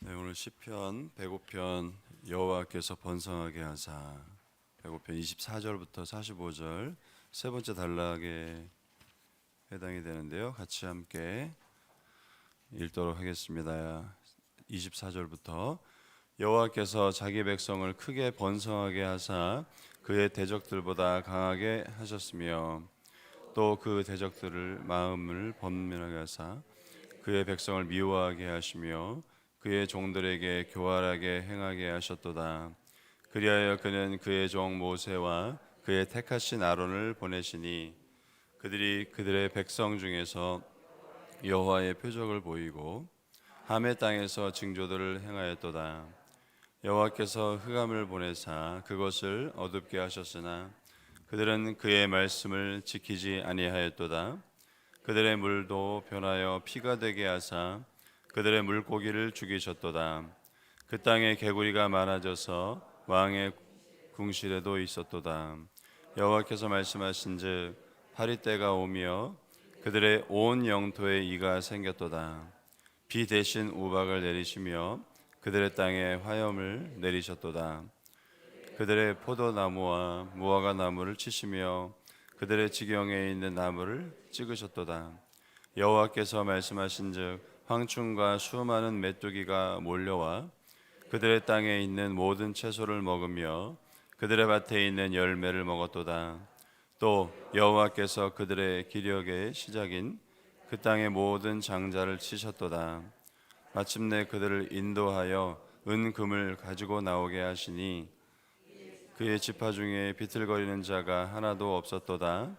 네, 오늘 시편 105편 여호와께서 번성하게 하사 105편 24절부터 45절 세 번째 단락에 해당이 되는데요. 같이 함께 읽도록 하겠습니다. 24절부터 여호와께서 자기 백성을 크게 번성하게 하사 그의 대적들보다 강하게 하셨으며 또 그 대적들을 마음을 번민하게 하사 그의 백성을 미워하게 하시며 그의 종들에게 교활하게 행하게 하셨도다. 그리하여 그는 그의 종 모세와 그의 택하신 아론을 보내시니 그들이 그들의 백성 중에서 여호와의 표적을 보이고 함의 땅에서 징조들을 행하였도다. 여호와께서 흑암을 보내사 그것을 어둡게 하셨으나 그들은 그의 말씀을 지키지 아니하였도다. 그들의 물도 변하여 피가 되게 하사 그들의 물고기를 죽이셨도다. 그 땅에 개구리가 많아져서 왕의 궁실에도 있었도다. 여호와께서 말씀하신즉 파리 때가 오며 그들의 온 영토에 이가 생겼도다. 비 대신 우박을 내리시며 그들의 땅에 화염을 내리셨도다. 그들의 포도나무와 무화과 나무를 치시며 그들의 지경에 있는 나무를 찍으셨도다. 여호와께서 말씀하신즉 황충과 수많은 메뚜기가 몰려와 그들의 땅에 있는 모든 채소를 먹으며 그들의 밭에 있는 열매를 먹었도다. 또 여호와께서 그들의 기력의 시작인 그 땅의 모든 장자를 치셨도다. 마침내 그들을 인도하여 은금을 가지고 나오게 하시니 그의 지파 중에 비틀거리는 자가 하나도 없었도다.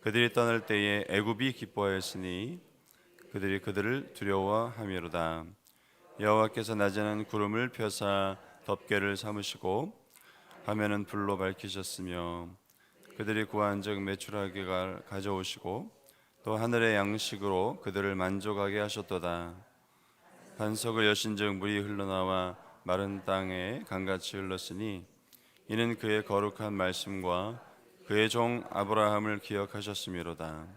그들이 떠날 때에 애굽이 기뻐하였으니 그들이 그들을 두려워함이로다. 여호와께서 낮에는 구름을 펴사 덮개를 삼으시고 밤에는 불로 밝히셨으며 그들이 구한즉 매출하기가 가져오시고 또 하늘의 양식으로 그들을 만족하게 하셨도다. 반석을 여신즉 물이 흘러나와 마른 땅에 강같이 흘렀으니 이는 그의 거룩한 말씀과 그의 종 아브라함을 기억하셨음이로다.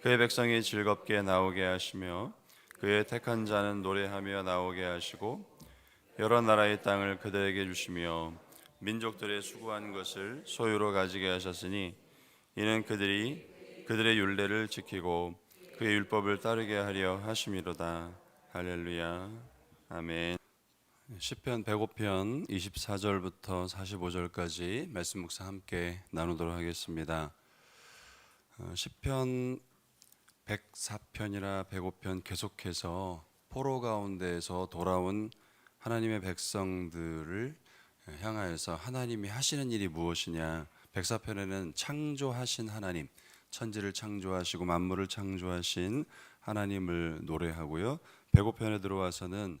그의 백성이 즐겁게 나오게 하시며 그의 택한 자는 노래하며 나오게 하시고 여러 나라의 땅을 그들에게 주시며 민족들의 수고한 것을 소유로 가지게 하셨으니 이는 그들이 그들의 율례를 지키고 그의 율법을 따르게 하려 하심이로다. 할렐루야. 아멘. 시편 105편 24절부터 45절까지 말씀 묵상 함께 나누도록 하겠습니다. 어, 시편 104편이나 105편 계속해서 포로 가운데에서 돌아온 하나님의 백성들을 향하여서 하나님이 하시는 일이 무엇이냐? 104편에는 창조하신 하나님, 천지를 창조하시고 만물을 창조하신 하나님을 노래하고요. 105편에 들어와서는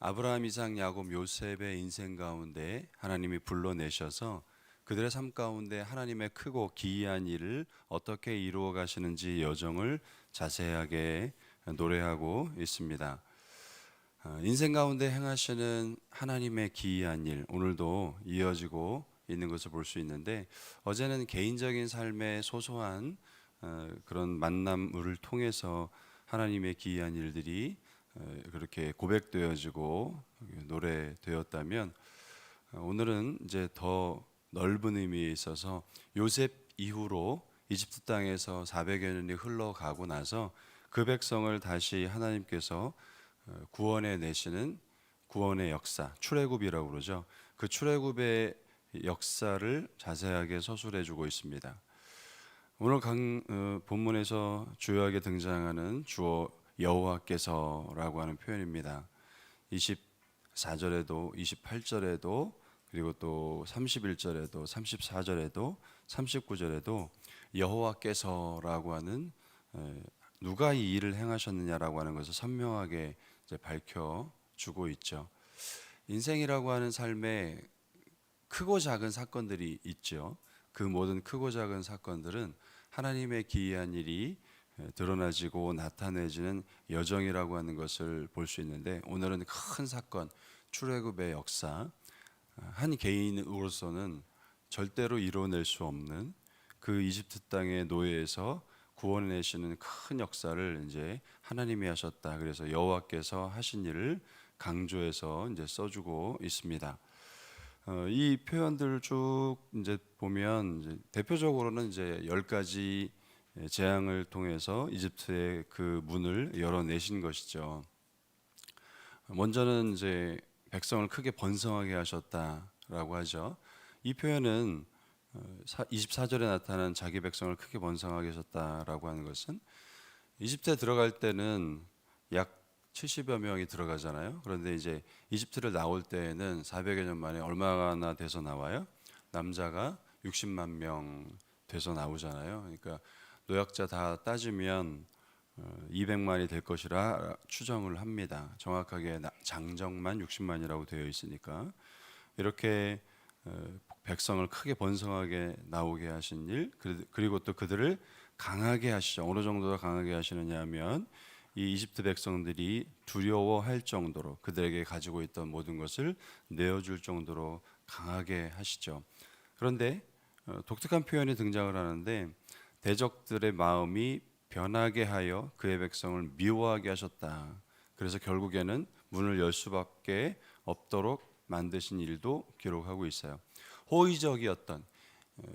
아브라함, 이삭, 야곱, 요셉의 인생 가운데 하나님이 불러내셔서 그들의 삶 가운데 하나님의 크고 기이한 일을 어떻게 이루어 가시는지 여정을 자세하게 노래하고 있습니다. 어, 인생 가운데 행하시는 하나님의 기이한 일 오늘도 이어지고 있는 것을 볼 수 있는데 어제는 개인적인 삶의 소소한 어, 그런 만남을 통해서 하나님의 기이한 일들이 어, 그렇게 고백되어지고 노래되었다면 오늘은 이제 더 넓은 의미에 있어서 요셉 이후로 이집트 땅에서 400여 년이 흘러가고 나서 그 백성을 다시 하나님께서 어, 구원해 내시는 구원의 역사, 출애굽이라고 그러죠. 그 출애굽의 역사를 자세하게 서술해 주고 있습니다. 오늘 강 어, 본문에서 주요하게 등장하는 주어 여호와께서라고 하는 표현입니다. 24절에도 28절에도 그리고 또 31절에도 34절에도 39절에도 여호와께서라고 하는 에, 누가 이 일을 행하셨느냐라고 하는 것을 선명하게 밝혀 주고 있죠. 인생이라고 하는 삶에 크고 작은 사건들이 있죠. 그 모든 크고 작은 사건들은 하나님의 기이한 일이 드러나지고 나타내지는 여정이라고 하는 것을 볼 수 있는데 오늘은 큰 사건 출애굽의 역사 한 개인으로서는 절대로 이뤄낼 수 없는 그 이집트 땅의 노예에서 구원해내시는 큰 역사를 이제 하나님이 하셨다. 그래서 여호와께서 하신 일을 강조해서 이제 써주고 있습니다. 어, 이 표현들 쭉 이제 보면 이제 대표적으로는 이제 열 가지 재앙을 통해서 이집트의 그 문을 열어내신 것이죠. 먼저는 이제 백성을 크게 번성하게 하셨다라고 하죠. 이 표현은 어, 24절에 나타난 자기 백성을 크게 번성하게 하셨다라고 하는 것은 이집트에 들어갈 때는 약 70여 명이 들어가잖아요. 그런데 이제 이집트를 나올 때에는 400여 년 만에 얼마나 돼서 나와요? 남자가 60만 명 돼서 나오잖아요. 그러니까 노약자 다 따지면 200만이 될 것이라 추정을 합니다. 정확하게 나- 장정만 60만이라고 되어 있으니까 이렇게 어, 백성을 크게 번성하게 나오게 하신 일 그- 그리고 또 그들을 강하게 하시죠. 어느 정도로 강하게 하시느냐면 이 이집트 백성들이 두려워할 정도로 그들에게 가지고 있던 모든 것을 내어줄 정도로 강하게 하시죠. 그런데 어, 독특한 표현이 등장을 하는데 대적들의 마음이 변하게 하여 그의 백성을 미워하게 하셨다. 그래서 결국에는 문을 열 수밖에 없도록 만드신 일도 기록하고 있어요. 호의적이었던 에,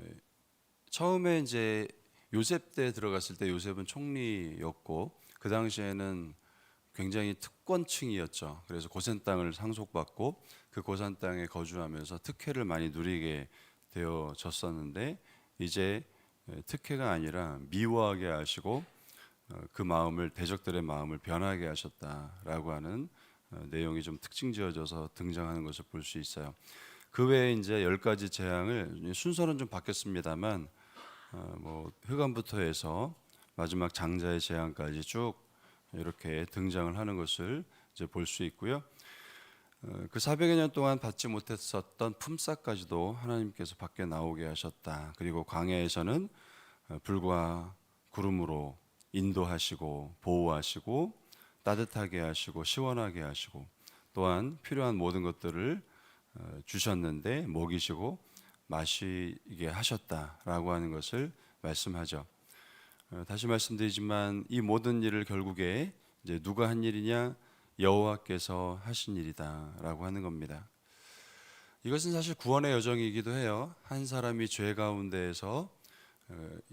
처음에 이제 요셉 때 들어갔을 때 요셉은 총리였고 그 당시에는 굉장히 특권층이었죠. 그래서 고센 땅을 상속받고 그 고산 땅에 거주하면서 특혜를 많이 누리게 되어졌었는데 이제 특혜가 아니라 미워하게 하시고 어, 그 마음을 대적들의 마음을 변하게 하셨다라고 하는 어, 내용이 좀 특징지어져서 등장하는 것을 볼 수 있어요. 그 외에 이제 열 가지 재앙을 순서는 좀 바뀌었습니다만 어, 뭐 흑암부터 해서 마지막 장자의 재앙까지 쭉 이렇게 등장을 하는 것을 이제 볼 수 있고요. 어, 그 400여 년 동안 받지 못했었던 품삯까지도 하나님께서 밖에 나오게 하셨다. 그리고 광야에서는 어, 불과 구름으로 인도하시고 보호하시고 따뜻하게 하시고 시원하게 하시고 또한 필요한 모든 것들을 어, 주셨는데 먹이시고 마시게 하셨다라고 하는 것을 말씀하죠. 어, 다시 말씀드리지만 이 모든 일을 결국에 이제 누가 한 일이냐 여호와께서 하신 일이다라고 하는 겁니다. 이것은 사실 구원의 여정이기도 해요. 한 사람이 죄 가운데에서 어,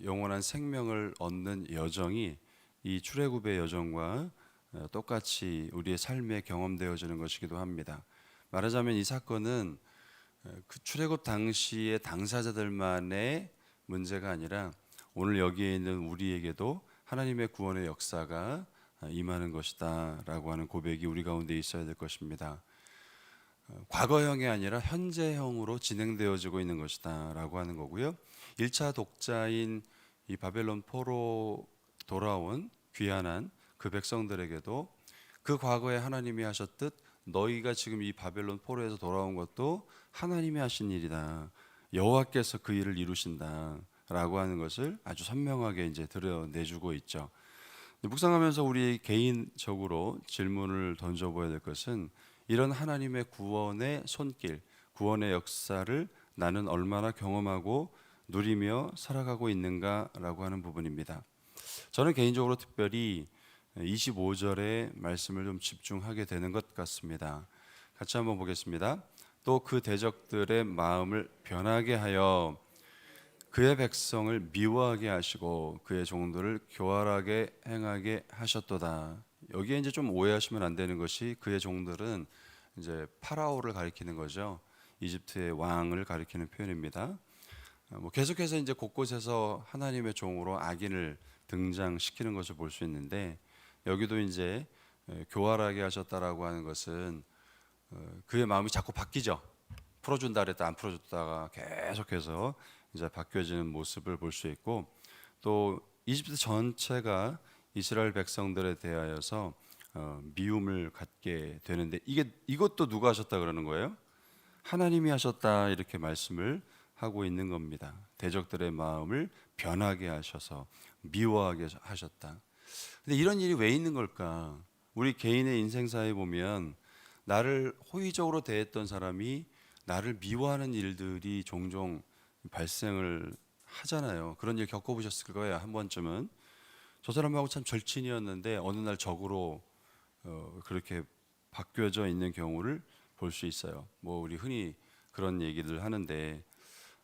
영원한 생명을 얻는 여정이 이 출애굽의 여정과 어, 똑같이 우리의 삶에 경험되어지는 것이기도 합니다. 말하자면 이 사건은 어, 그 출애굽 당시의 당사자들만의 문제가 아니라 오늘 여기에 있는 우리에게도 하나님의 구원의 역사가 임하는 것이다라고 하는 고백이 우리 가운데 있어야 될 것입니다. 어, 과거형이 아니라 현재형으로 진행되어지고 있는 것이다라고 하는 거고요. 1차 독자인 이 바벨론 포로 돌아온 귀환한 그 백성들에게도 그 과거에 하나님이 하셨듯 너희가 지금 이 바벨론 포로에서 돌아온 것도 하나님이 하신 일이다. 여호와께서 그 일을 이루신다라고 하는 것을 아주 선명하게 이제 드러내주고 있죠. 묵상하면서 우리 개인적으로 질문을 던져봐야 될 것은 이런 하나님의 구원의 손길, 구원의 역사를 나는 얼마나 경험하고 누리며 살아가고 있는가라고 하는 부분입니다. 저는 개인적으로 특별히 25절의 말씀을 좀 집중하게 되는 것 같습니다. 같이 한번 보겠습니다. 또 그 대적들의 마음을 변하게 하여 그의 백성을 미워하게 하시고 그의 종들을 교활하게 행하게 하셨도다. 여기에 이제 좀 오해하시면 안 되는 것이 그의 종들은 이제 파라오를 가리키는 거죠. 이집트의 왕을 가리키는 표현입니다. 어, 뭐 계속해서 이제 곳곳에서 하나님의 종으로 악인을 등장시키는 것을 볼 수 있는데 여기도 이제 에, 교활하게 하셨다라고 하는 것은 어, 그의 마음이 자꾸 바뀌죠. 풀어준다 그랬다 안 풀어줬다가 계속해서 이제 바뀌어지는 모습을 볼 수 있고 또 이집트 전체가 이스라엘 백성들에 대하여서 어, 미움을 갖게 되는데 이게 이것도 누가 하셨다 그러는 거예요? 하나님이 하셨다 이렇게 말씀을 하고 있는 겁니다. 대적들의 마음을 변하게 하셔서 미워하게 하셨다. 근데 이런 일이 왜 있는 걸까? 우리 개인의 인생사에 보면 나를 호의적으로 대했던 사람이 나를 미워하는 일들이 종종 발생을 하잖아요. 그런 일 겪어보셨을 거예요. 한 번쯤은 저 사람하고 참 절친이었는데 어느 날 적으로 어, 그렇게 바뀌어져 있는 경우를 볼 수 있어요. 뭐 우리 흔히 그런 얘기들 하는데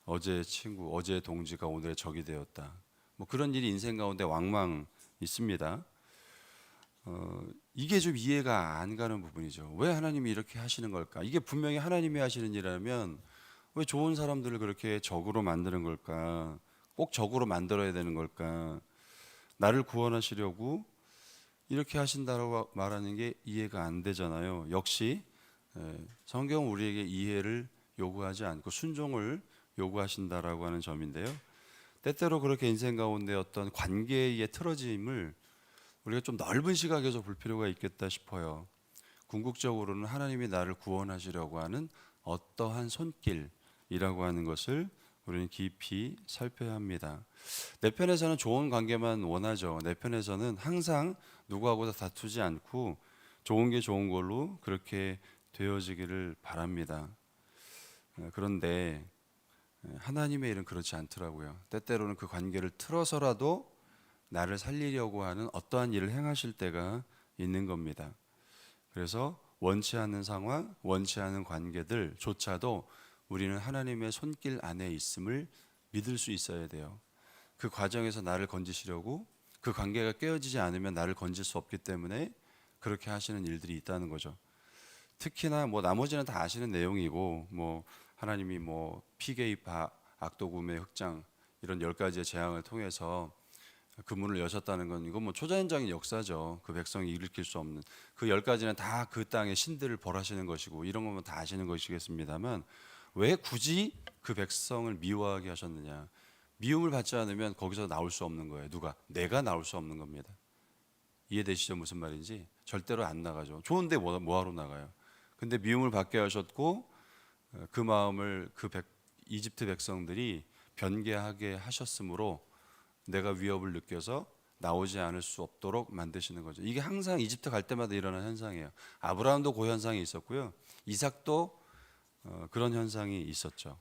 어제 친구, 어제 동지가 오늘의 적이 되었다. 뭐 그런 일이 인생 가운데 왕왕 있습니다. 어, 이게 좀 이해가 안 가는 부분이죠. 왜 하나님이 이렇게 하시는 걸까? 이게 분명히 하나님이 하시는 일이라면 왜 좋은 사람들을 그렇게 적으로 만드는 걸까? 꼭 적으로 만들어야 되는 걸까? 나를 구원하시려고 이렇게 하신다고 말하는 게 이해가 안 되잖아요. 역시 에, 성경은 우리에게 이해를 요구하지 않고 순종을 요구하신다라고 하는 점인데요. 때때로 그렇게 인생 가운데 어떤 관계의 틀어짐을 우리가 좀 넓은 시각에서 볼 필요가 있겠다 싶어요. 궁극적으로는 하나님이 나를 구원하시려고 하는 어떠한 손길이라고 하는 것을 우리는 깊이 살펴야 합니다. 내 편에서는 좋은 관계만 원하죠. 내 편에서는 항상 누구하고도 다투지 않고 좋은 게 좋은 걸로 그렇게 되어지기를 바랍니다. 어, 그런데 하나님의 일은 그렇지 않더라고요. 때때로는 그 관계를 틀어서라도 나를 살리려고 하는 어떠한 일을 행하실 때가 있는 겁니다. 그래서 원치 않는 상황, 원치 않은 관계들조차도 우리는 하나님의 손길 안에 있음을 믿을 수 있어야 돼요. 그 과정에서 나를 건지시려고 그 관계가 깨어지지 않으면 나를 건질 수 없기 때문에 그렇게 하시는 일들이 있다는 거죠. 특히나 뭐 나머지는 다 아시는 내용이고 뭐 하나님이 뭐 피개입 악도금의 흑장 이런 열 가지의 재앙을 통해서 그 문을 여셨다는 건 이건 뭐 초자연적인 역사죠. 그 백성이 일으킬 수 없는 그 열 가지는 다 그 땅의 신들을 벌하시는 것이고 이런 거면 다 아시는 것이겠습니다만 왜 굳이 그 백성을 미워하게 하셨느냐? 미움을 받지 않으면 거기서 나올 수 없는 거예요. 누가? 내가 나올 수 없는 겁니다. 이해되시죠? 무슨 말인지? 절대로 안 나가죠. 좋은데 뭐, 뭐하러 나가요? 근데 미움을 받게 하셨고 어, 그 마음을 그 백, 이집트 백성들이 변개하게 하셨으므로 내가 위협을 느껴서 나오지 않을 수 없도록 만드시는 거죠. 이게 항상 이집트 갈 때마다 일어나는 현상이에요. 아브라함도 그 현상이 있었고요. 이삭도 어, 그런 현상이 있었죠.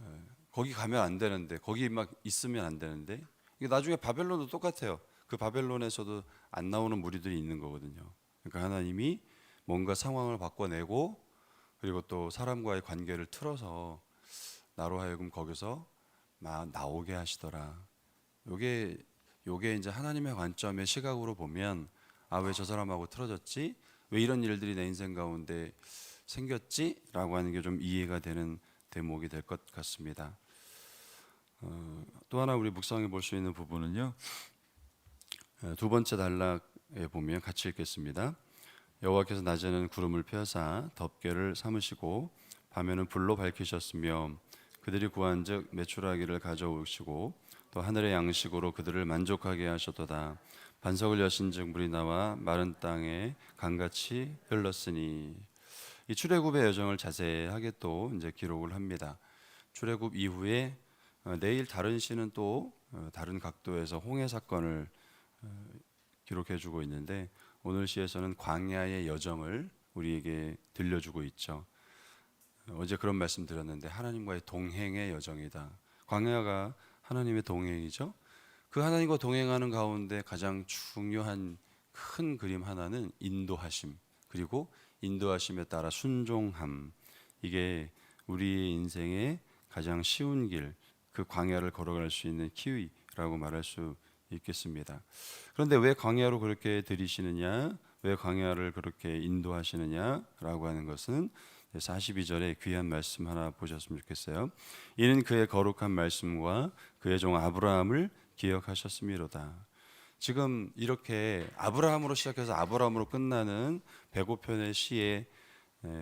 에, 거기 가면 안 되는데 거기 막 있으면 안 되는데 이게 나중에 바벨론도 똑같아요. 그 바벨론에서도 안 나오는 무리들이 있는 거거든요. 그러니까 하나님이 뭔가 상황을 바꿔내고 그리고 또 사람과의 관계를 틀어서 나로 하여금 거기서 막 나오게 하시더라. 요게 요게 이제 하나님의 관점의 시각으로 보면 아 왜 저 사람하고 틀어졌지? 왜 이런 일들이 내 인생 가운데 생겼지?라고 하는 게 좀 이해가 되는 대목이 될 것 같습니다. 어, 또 하나 우리 묵상해 볼 수 있는 부분은요. 어, 두 번째 단락에 보면 같이 읽겠습니다. 여호와께서 낮에는 구름을 펴사 덮개를 삼으시고 밤에는 불로 밝히셨으며 그들이 구한즉 메추라기를 가져오시고 또 하늘의 양식으로 그들을 만족하게 하셨도다. 반석을 여신즉 물이 나와 마른 땅에 강같이 흘렀으니 이 출애굽의 여정을 자세하게 또 이제 기록을 합니다. 출애굽 이후에 어, 내일 다른 시는 또 어, 다른 각도에서 홍해 사건을 어, 기록해 주고 있는데 오늘 시에서는 광야의 여정을 우리에게 들려주고 있죠. 어제 그런 말씀 드렸는데 하나님과의 동행의 여정이다. 광야가 하나님의 동행이죠. 그 하나님과 동행하는 가운데 가장 중요한 큰 그림 하나는 인도하심 그리고 인도하심에 따라 순종함 이게 우리의 인생의 가장 쉬운 길 그 광야를 걸어갈 수 있는 키위라고 말할 수 있겠습니다. 그런데 왜 광야로 그렇게 들이시느냐? 왜 광야를 그렇게 인도하시느냐라고 하는 것은 42절에 귀한 말씀 하나 보셨으면 좋겠어요. 이는 그의 거룩한 말씀과 그의 종 아브라함을 기억하셨음이로다. 지금 이렇게 아브라함으로 시작해서 아브라함으로 끝나는 105편의 시의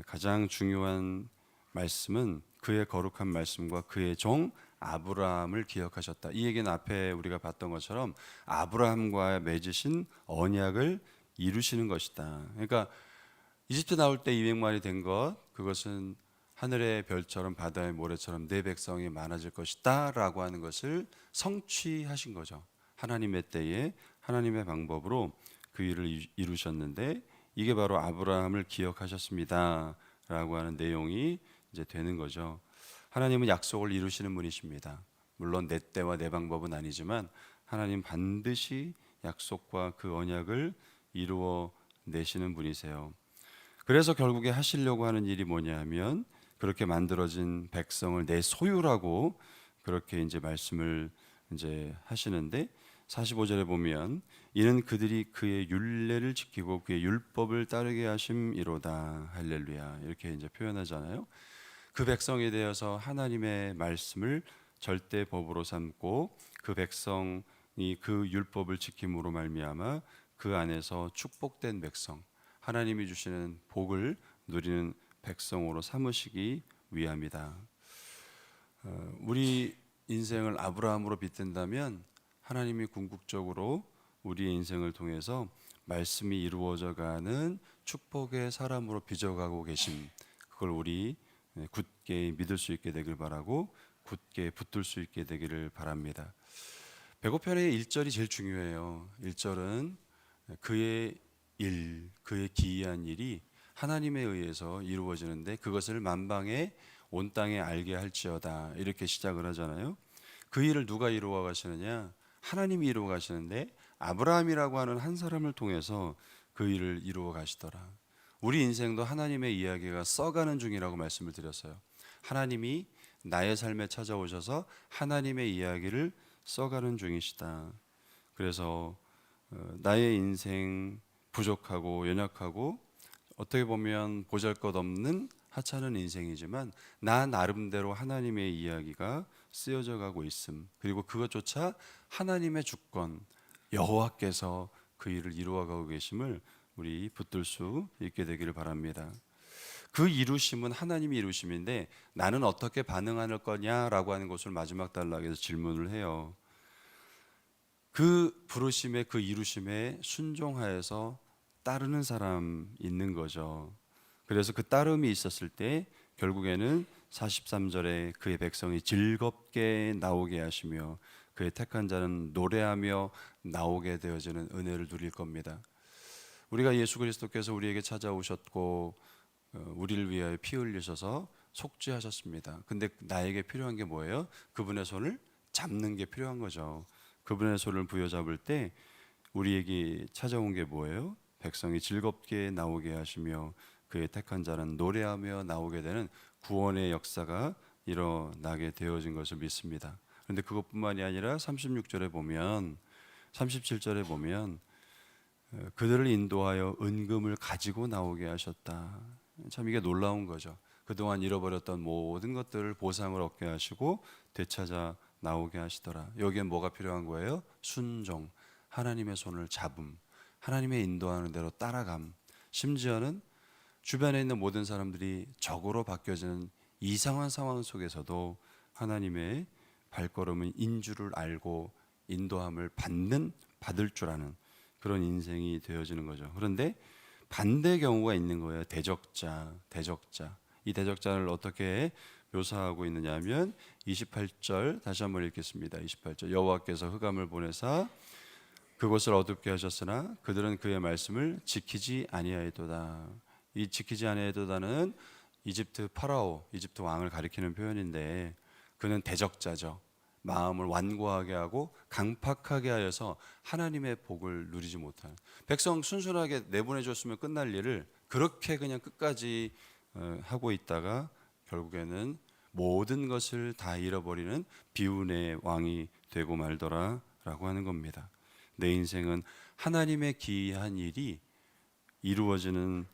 가장 중요한 말씀은 그의 거룩한 말씀과 그의 종 아브라함을 기억하셨다. 이 얘기는 앞에 우리가 봤던 것처럼 아브라함과 맺으신 언약을 이루시는 것이다. 그러니까 이집트 나올 때 200만이 된 것, 그것은 하늘의 별처럼 바다의 모래처럼 내 백성이 많아질 것이다라고 하는 것을 성취하신 거죠. 하나님의 때에 하나님의 방법으로 그 일을 이루셨는데 이게 바로 아브라함을 기억하셨습니다라고 하는 내용이 이제 되는 거죠. 하나님은 약속을 이루시는 분이십니다. 물론 내 때와 내 방법은 아니지만 하나님 반드시 약속과 그 언약을 이루어 내시는 분이세요. 그래서 결국에 하시려고 하는 일이 뭐냐면 그렇게 만들어진 백성을 내 소유라고 그렇게 이제 말씀을 이제 하시는데 45절에 보면 이는 그들이 그의 율례를 지키고 그의 율법을 따르게 하심이로다 할렐루야 이렇게 이제 표현하잖아요. 그 백성에 대해서 하나님의 말씀을 절대 법으로 삼고 그 백성이 그 율법을 지킴으로 말미암아 그 안에서 축복된 백성 하나님이 주시는 복을 누리는 백성으로 삼으시기 위함이다. 어, 우리 인생을 아브라함으로 빗댄다면 하나님이 궁극적으로 우리의 인생을 통해서 말씀이 이루어져 가는 축복의 사람으로 빚어가고 계심 그걸 우리 네, 굳게 믿을 수 있게 되길 바라고 굳게 붙들 수 있게 되기를 바랍니다. 배고편의 1절이 제일 중요해요. 1절은 그의 일, 그의 기이한 일이 하나님에 의해서 이루어지는데 그것을 만방에 온 땅에 알게 할지어다 이렇게 시작을 하잖아요. 그 일을 누가 이루어 가시느냐? 하나님이 이루어 가시는데 아브라함이라고 하는 한 사람을 통해서 그 일을 이루어 가시더라. 우리 인생도 하나님의 이야기가 써가는 중이라고 말씀을 드렸어요. 하나님이 나의 삶에 찾아오셔서 하나님의 이야기를 써가는 중이시다. 그래서 어, 나의 인생 부족하고 연약하고 어떻게 보면 보잘것없는 하찮은 인생이지만 나 나름대로 하나님의 이야기가 쓰여져 가고 있음. 그리고 그것조차 하나님의 주권 여호와께서 그 일을 이루어 가고 계심을 우리 붙들 수 있게 되기를 바랍니다. 그 이루심은 하나님이 이루심인데 나는 어떻게 반응할 거냐라고 하는 것을 마지막 단락에서 질문을 해요. 그 부르심에 그 이루심에 순종하여서 따르는 사람 있는 거죠. 그래서 그 따름이 있었을 때 결국에는 43절에 그의 백성이 즐겁게 나오게 하시며 그의 택한 자는 노래하며 나오게 되어지는 은혜를 누릴 겁니다. 우리가 예수 그리스도께서 우리에게 찾아오셨고 어, 우리를 위하여 피 흘리셔서 속죄하셨습니다. 근데 나에게 필요한 게 뭐예요? 그분의 손을 잡는 게 필요한 거죠. 그분의 손을 부여잡을 때 우리에게 찾아온 게 뭐예요? 백성이 즐겁게 나오게 하시며 그의 택한 자는 노래하며 나오게 되는 구원의 역사가 일어나게 되어진 것을 믿습니다. 그런데 그것뿐만이 아니라 36절에 보면 37절에 보면 어, 그들을 인도하여 은금을 가지고 나오게 하셨다. 참 이게 놀라운 거죠. 그동안 잃어버렸던 모든 것들을 보상을 얻게 하시고 되찾아 나오게 하시더라. 여기에 뭐가 필요한 거예요? 순종, 하나님의 손을 잡음, 하나님의 인도하는 대로 따라감. 심지어는 주변에 있는 모든 사람들이 적으로 바뀌어지는 이상한 상황 속에서도 하나님의 발걸음은 인주를 알고 인도함을 받는 받을 줄 아는 그런 인생이 되어지는 거죠. 그런데 반대 경우가 있는 거예요. 대적자, 대적자. 이 대적자를 어떻게 묘사하고 있느냐면 28절 다시 한번 읽겠습니다. 28절 여호와께서 흑암을 보내사 그곳을 어둡게 하셨으나 그들은 그의 말씀을 지키지 아니하였도다. 이 지키지 아니하였도다는 이집트 파라오, 이집트 왕을 가리키는 표현인데 그는 대적자죠. 마음을 완고하게 하고 강팍하게 하여서 하나님의 복을 누리지 못하는 백성 순순하게 내보내 줬으면 끝날 일을 그렇게 그냥 끝까지 어, 하고 있다가 결국에는 모든 것을 다 잃어버리는 비운의 왕이 되고 말더라라고 하는 겁니다. 내 인생은 하나님의 기이한 일이 이루어지는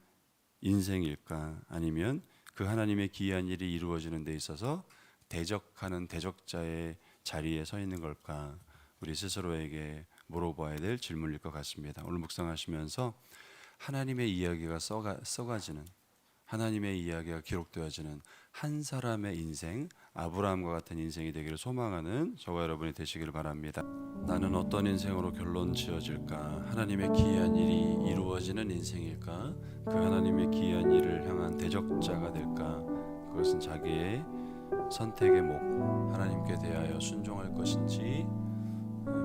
인생일까 아니면 그 하나님의 기이한 일이 이루어지는 데 있어서 대적하는 대적자의 자리에 서 있는 걸까? 우리 스스로에게 물어봐야 될 질문일 것 같습니다. 오늘 묵상하시면서 하나님의 이야기가 써가, 써가지는 하나님의 이야기가 기록되어지는 한 사람의 인생, 아브라함과 같은 인생이 되기를 소망하는 저와 여러분이 되시기를 바랍니다. 나는 어떤 인생으로 결론 지어질까? 하나님의 기이한 일이 이루어지는 인생일까? 그 하나님의 기이한 일을 향한 대적자가 될까? 그것은 자기의 선택의 목 하나님께 대하여 순종할 것인지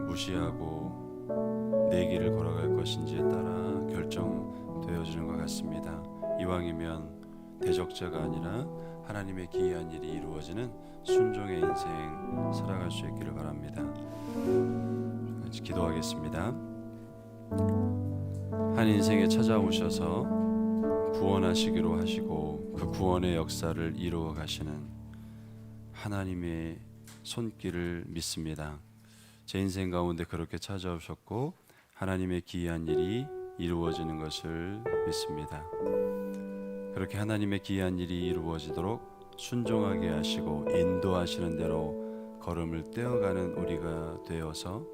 무시하고 내 길을 걸어갈 것인지에 따라 결정되어지는 것 같습니다. 이왕이면 대적자가 아니라 하나님의 기이한 일이 이루어지는 순종의 인생 살아갈 수 있기를 바랍니다. 기도하겠습니다. 한 인생에 찾아오셔서 구원하시기로 하시고 그 구원의 역사를 이루어 가시는 하나님의 손길을 믿습니다. 제 인생 가운데 그렇게 찾아오셨고 하나님의 기이한 일이 이루어지는 것을 믿습니다. 그렇게 하나님의 기이한 일이 이루어지도록 순종하게 하시고 인도하시는 대로 걸음을 떼어가는 우리가 되어서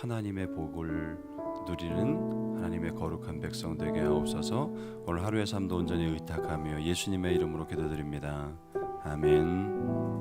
하나님의 복을 누리는 하나님의 거룩한 백성 되게 하옵소서. 오늘 하루의 삶도 온전히 의탁하며 예수님의 이름으로 기도드립니다. 아멘.